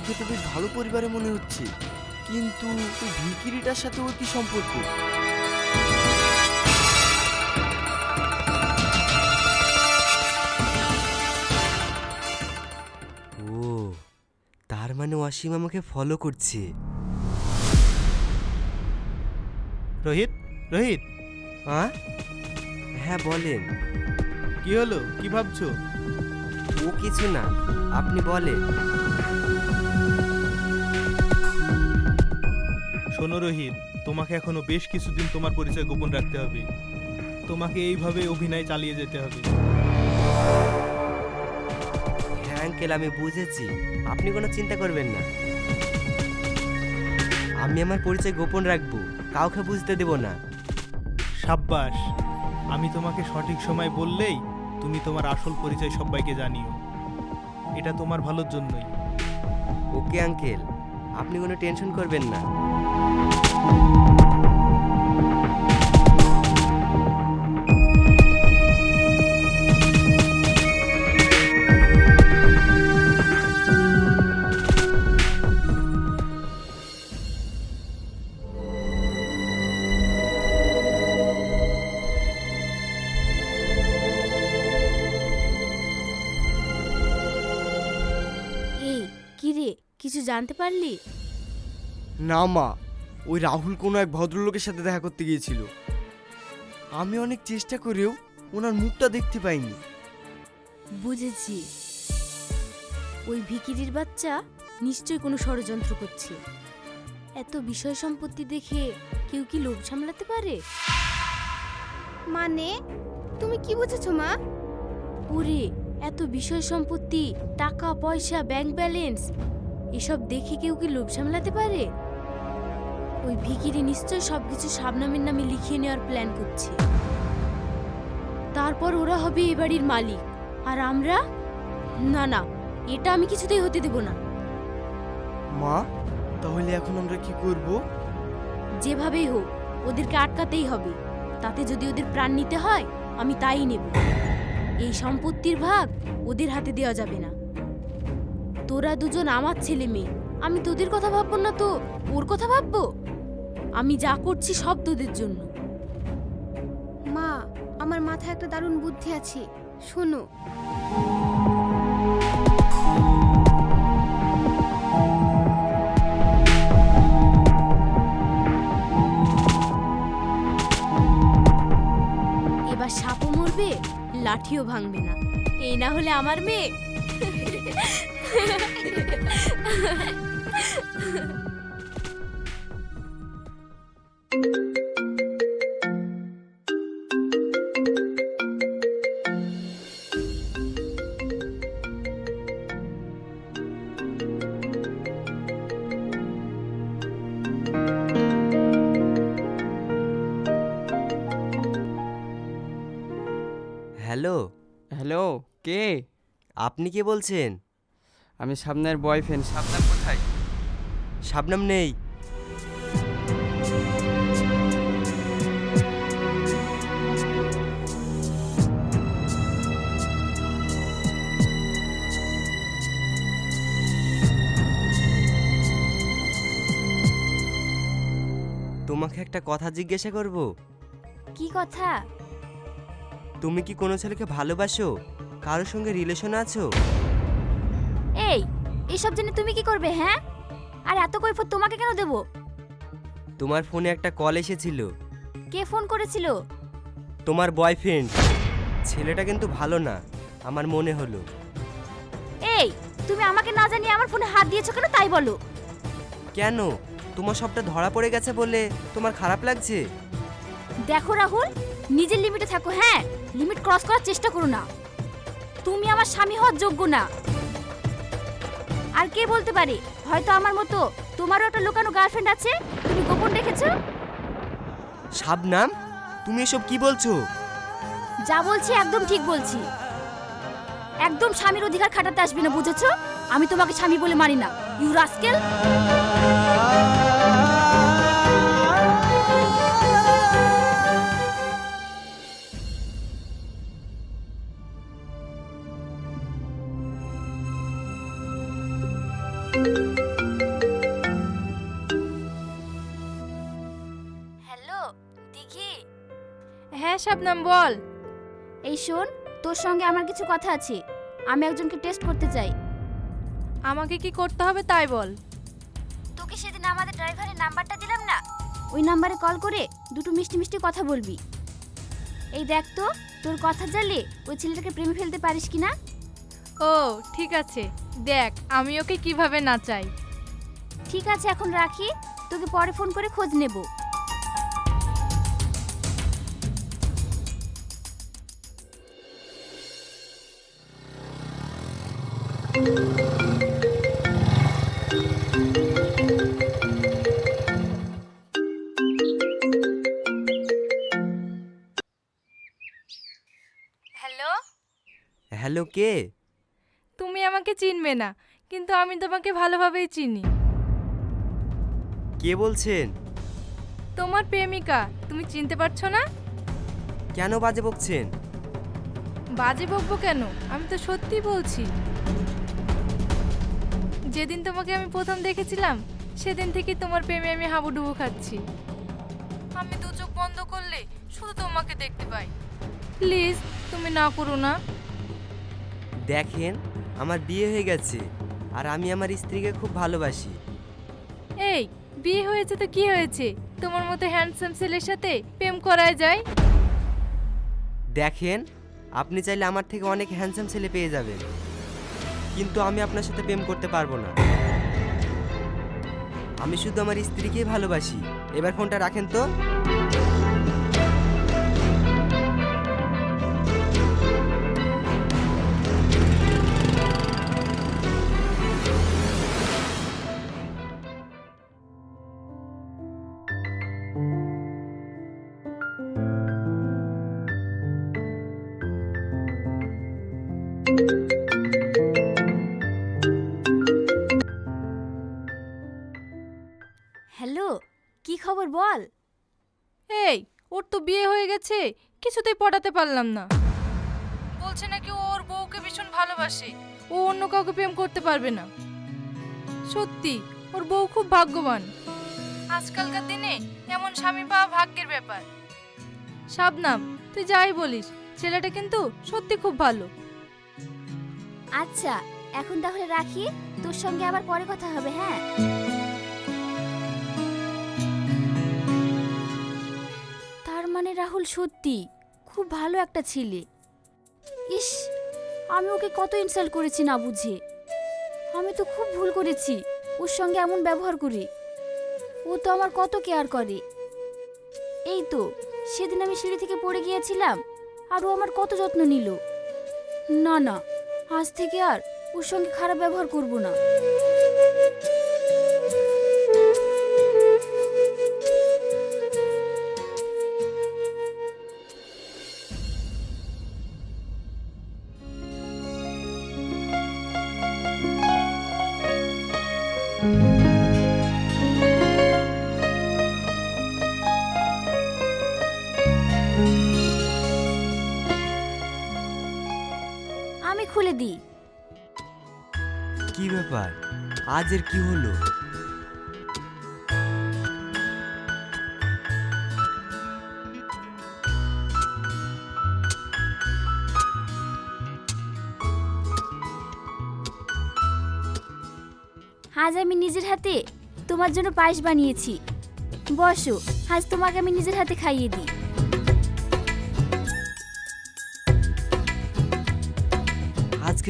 দেখে তো বেশ ভালো পরিবারে মনে হচ্ছে। কিন্তু ওই ভিকিরিটার সাথে ওর কি সম্পর্ক? ও তার মানে অসীম আমাকে ফলো করছে। রোহিত রোহিত। হ্যাঁ? হ্যাঁ বলেন। কি হলো? কি ভাবছ? ও কিছু না আপনি বলেন। শোনো রোহিত তোমাকে এখনও বেশ কিছুদিন তোমার পরিচয় গোপন রাখতে হবে। তোমাকে এইভাবে অভিনয় চালিয়ে যেতে হবে। হ্যাঁ আঙ্কেল আমি বুঝেছি। আপনি কোনো চিন্তা করবেন না। আমি আমার পরিচয় গোপন রাখব কাউকে বুঝতে দেব না। সাব্বাস আমি তোমাকে সঠিক সময় বললেই তুমি তোমার আসল পরিচয় সবাইকে জানিও। এটা তোমার ভালোর জন্যই। Okay uncle. আপনি কোনো টেনশন করবেন না। এই কি রে? কিছু জানতে পারলি? না মা ওই রাহুল কোনো এক ভদ্রলোকের সাথে দেখা করতে গিয়েছিল। আমি অনেক চেষ্টা করেও ওনার মুখটা দেখতে পাইনি। বুঝেছি। ওই ভিকিরির বাচ্চা নিশ্চয়ই কোনো ষড়যন্ত্র করছে। এত বিষয় সম্পত্তি দেখে কেউ কি লোভ সামলাতে পারে? মানে? তুমি কি বুঝেছ মা? ওরে এত বিষয় সম্পত্তি টাকা পয়সা ব্যাংক ব্যালেন্স এসব দেখে কেউ কি লোভ সামলাতে পারে? ওই ভিকিরি নিশ্চয় সবকিছু শাবনামের নামে লিখিয়ে নেওয়ার প্ল্যান করছে। তারপর ওরা হবে এ বাড়ির মালিক। আর আমরা? না না এটা আমি কিছুতেই হতে দেব না। মা তাহলে এখন আমরা কি করব? যেভাবেই হোক ওদেরকে আটকাতেই হবে। তাতে যদি ওদের প্রাণ নিতে হয় আমি তাই নেব। এই সম্পত্তির ভাগ ওদের হাতে দেওয়া যাবে না। তোরা দুজন আমার ছেলে মেয়ে। আমি তোদের কথা ভাববো না তো? ওর কথা ভাববো? আমি যা করছি সব তোদের জন্য। মা আমার মাথায় একটা দারুণ বুদ্ধি আছে। শোনো। এবার সাপও মরবে লাঠিও ভাঙবে না। এই না হলে আমার মেয়ে। হ্যালো। হ্যালো কে? আপনি কে বলছেন? আমি সামনের বয়ফ্রেন্ড সামনাম কোথায়? শাবনাম নেই। তোমাকে একটা কথা জিজ্ঞাসা করব? কি কথা? তুমি কি কোনো ছেলেকে ভালোবাসো? কারোর সঙ্গে রিলেশন আছো? এই এসব জেনে তুমি কি করবে হ্যাঁ? আর এত কৈফত তোমাকে কেন দেব? তোমার ফোনে একটা কল এসেছিল। কে ফোন করেছিল? তোমার বয়ফ্রেন্ড। ছেলেটা কিন্তু ভালো না আমার মনে হলো। এই তুমি আমাকে না জানিয়ে আমার ফোনে হাত দিয়েছ কেন তাই বলো? কেন? তোমার সবটা ধরা পড়ে গেছে বলে তোমার খারাপ লাগছে? দেখো রাহুল নিজের লিমিটে থাকো হ্যাঁ? লিমিট ক্রস করার চেষ্টা করো না। তুমি আমার স্বামী হওয়ার যোগ্য না। আর কে বলতে পারে? হয়তো আমার মতো তোমারও একটা লুকানো গার্লফ্রেন্ড আছে? তুমি গোপন রেখেছো? শাবনাম তুমি এসব কি বলছো? যা বলছি একদম ঠিক বলছি। একদম স্বামীর অধিকার খাটাতে আসবে না বুঝেছ? আমি তোমাকে স্বামী বলে মানি না। ইউ রাস্কেল শাবনাম বল। এই শোন তোর সঙ্গে আমার কিছু কথা আছে। আমি একজনকে টেস্ট করতে চাই। আমাকে কি করতে হবে তাই বল। তোকে সেদিন আমাদের ড্রাইভারের নাম্বারটা দিলাম না? ওই নাম্বারে কল করে দুটো মিষ্টি মিষ্টি কথা বলবি। এই দেখ তো তোর কথা জানলে ওই ছেলেটাকে প্রেমে ফেলতে পারিস কি না? ও ঠিক আছে। দেখ আমি ওকে কীভাবে নাচাই ঠিক আছে এখন রাখি। তোকে পরে ফোন করে খোঁজ নেব। হ্যালো? হ্যালো কে? তুমি আমাকে চিনবে না কিন্তু আমি তোমাকে ভালোভাবেই চিনি। কে বলছেন? তোমার প্রেমিকা তুমি চিনতে পারছ না? কেন বাজে বকছেন? বাজে বকবো কেন? আমি তো সত্যি বলছি। যেদিন তোমাকে আমি প্রথম দেখেছিলাম সেদিন থেকে তোমার প্রেমে আমি হাবুডুবু খাচ্ছি। আমি দু চোখ বন্ধ করলে শুধু তোমাকে দেখতে পাই। প্লিজ তুমি না করো না। দেখেন আমার বিয়ে হয়ে গেছে আর আমি আমার স্ত্রীকে খুব ভালোবাসি। এই বিয়ে হয়েছে তো কি হয়েছে? তোমার মতো হ্যান্ডসাম ছেলের সাথে প্রেম করায় যায়? দেখেন আপনি চাইলে আমার থেকে অনেক হ্যান্ডসাম ছেলে পেয়ে যাবেন। কিন্তু আমি আপনার সাথে প্রেম করতে পারব না। আমি শুধু আমার স্ত্রীকেই ভালোবাসি। এবার ফোনটা রাখেন তো। তো বিয়ে হয়ে গেছে কিছুতেই পটাতে পারলাম না। বলছে নাকি ওর বউকে ভীষণ ভালোবাসে। ও অন্য কাউকে প্রেম করতে পারবে না। সত্যি ওর বউ খুব ভাগ্যবান। আজকালকার দিনে এমন স্বামী পাওয়া ভাগ্যের ব্যাপার। শাবনাম তুই যাই বলিস ছেলেটা কিন্তু সত্যি খুব ভালো। আচ্ছা এখন তাহলে রাখি তোর সঙ্গে আবার পরে কথা হবে হ্যাঁ? রাহুল সত্যি, খুব ভালো একটা ছেলে। ইস, আমি ওকে কত ইনসাল্ট করেছি না বুঝে। আমি তো খুব ভুল করেছি, ওর সঙ্গে এমন ব্যবহার করি। ও তো আমার কত কেয়ার করে। এই তো, সেদিন আমি সিঁড়ি থেকে পড়ে গিয়েছিলাম, আর ও আমার কত যত্ন নিল। না না, আজ থেকে আর ওর সঙ্গে খারাপ ব্যবহার করব না। আমি খুলে দিই। কি ব্যাপার? আজের কি হলো? আজ আমি নিজের হাতে তোমার জন্য পায়েস বানিয়েছি। বসো আজ তোমাকে আমি নিজের হাতে খাইয়ে দিই।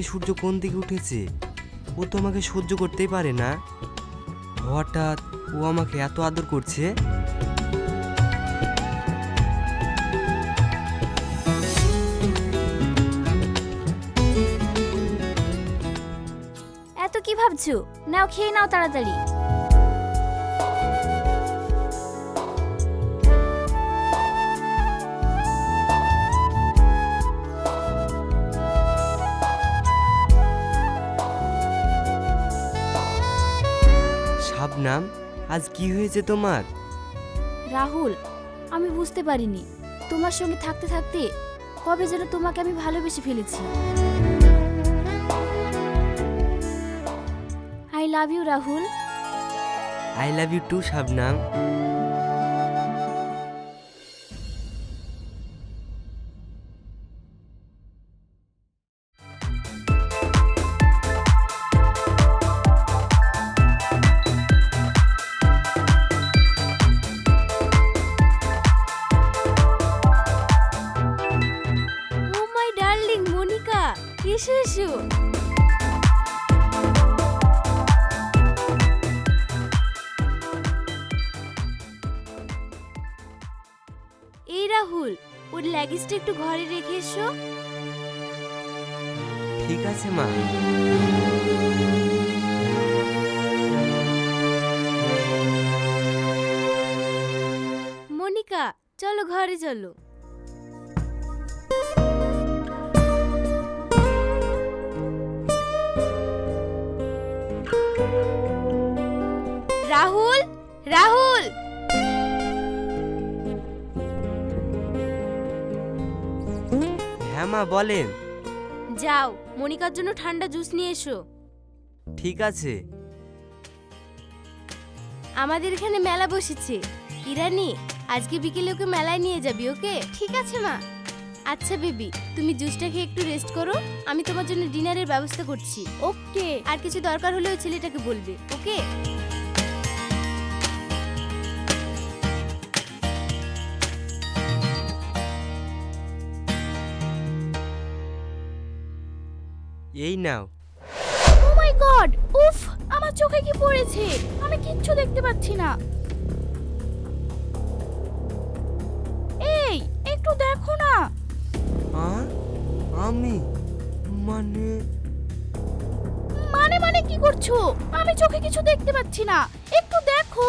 আজকে সূর্য কোন দিকে উঠেছে? ও তো আমাকে সহ্য করতেই পারে না। হঠাৎ ও আমাকে এত আদর করছে। এত কি ভাবছ? নাও খেয়ে নাও তাড়াতাড়ি। শাবনাম আজ কি হয়েছে তোমার? রাহুল আমি বুঝতে পারিনি। তোমার সঙ্গে থাকতে থাকতে কবে যেন তোমাকে আমি ভালোবেসে ফেলেছি। I love you Rahul. I love you too Shabnam. Rahul ওর লাগেজটা একটু ঘরে রেখে এসো। ঠিক আছে মা। মনিকা চলো ঘরে চলো। রাহুল রাহুল! মা বলেন যাও মনিকার জন্য ঠান্ডা জুস নিয়ে এসো। ঠিক আছে। আমাদের এখানে মেলা বসেছে। ইরানি আজকে বিকেলে ওকে মেলায় নিয়ে যাবি ওকে? ঠিক আছে মা। আচ্ছা বেবি তুমি জুসটা খেয়ে একটু রেস্ট করো। আমি তোমার জন্য ডিনারের ব্যবস্থা করছি। ওকে। আর কিছু দরকার হলে ওই ছেলেটাকে বলবে ওকে? এই নাও। ও মাই গড উফ আমার চোখে কি পড়েছে? আমি কিচ্ছু দেখতে পাচ্ছি না। এই একটু দেখো না। আ আমি? মানে? মানে মানে কি করছ? আমি চোখে কিছু দেখতে পাচ্ছি না। একটু দেখো।